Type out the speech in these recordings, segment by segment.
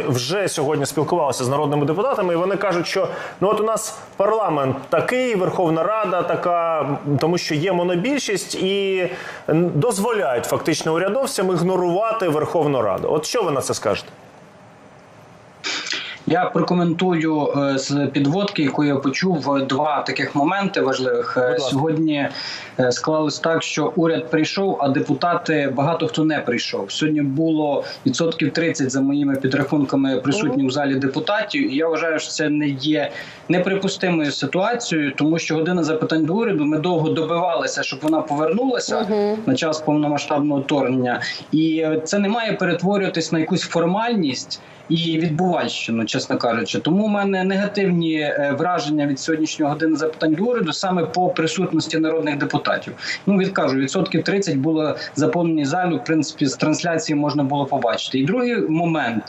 вже сьогодні спілкувалися з народними депутатами, і вони кажуть, що ну от у нас парламент такий, Верховна Рада така, тому що є монобільшість, і дозволяють фактично урядовцям ігнорувати Верховну Раду. От що ви на це скажете? Я прокоментую е, з підводки, яку я почув два таких моменти важливих. Е. Сьогодні е, склалось так, що уряд прийшов, а депутати багато хто не прийшов. Сьогодні було відсотків 30 за моїми підрахунками присутніх в залі депутатів. І я вважаю, що це не є неприпустимою ситуацією, тому що година запитань до уряду ми довго добивалися, щоб вона повернулася на час повномасштабного вторгнення, і це не має перетворюватись на якусь формальність і відбувальщину, чесно кажучи. Тому в мене негативні е, враження від сьогоднішнього години запитань до уряду саме по присутності народних депутатів. Ну відкажу, відсотків 30 було заповнені залю. В принципі, з трансляції можна було побачити. І другий момент.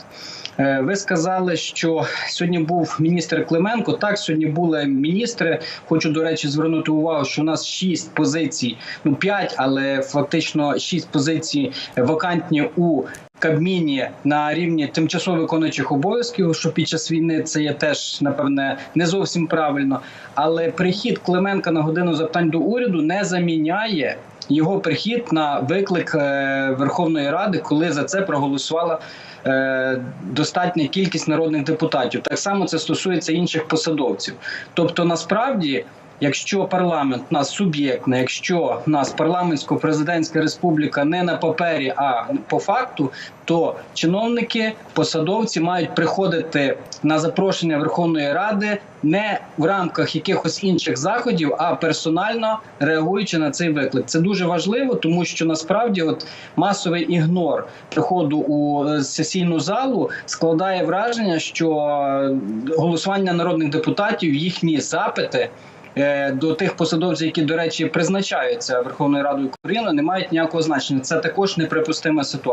Е, Ви сказали, що сьогодні був міністр Клименко. Так, сьогодні були міністри. Хочу до речі звернути увагу, що у нас шість позицій, ну п'ять, але фактично шість позицій вакантні у Кабміні на рівні тимчасово виконуючих обов'язків, що під час війни це є теж напевне не зовсім правильно. Але прихід Клименка на годину запитань до уряду не заміняє його прихід на виклик е, Верховної Ради, коли за це проголосувала е, достатня кількість народних депутатів. Так само це стосується інших посадовців. Тобто, насправді. Якщо парламент у нас суб'єктний, якщо у нас парламентсько-президентська республіка не на папері, а по факту, то чиновники, посадовці мають приходити на запрошення Верховної Ради не в рамках якихось інших заходів, а персонально реагуючи на цей виклик. Це дуже важливо, тому що насправді от масовий ігнор приходу у е, сесійну залу складає враження, що е, голосування народних депутатів, їхні запити до тих посадовців, які, до речі, призначаються Верховною Радою України, не мають ніякого значення. Це також неприпустима ситуація.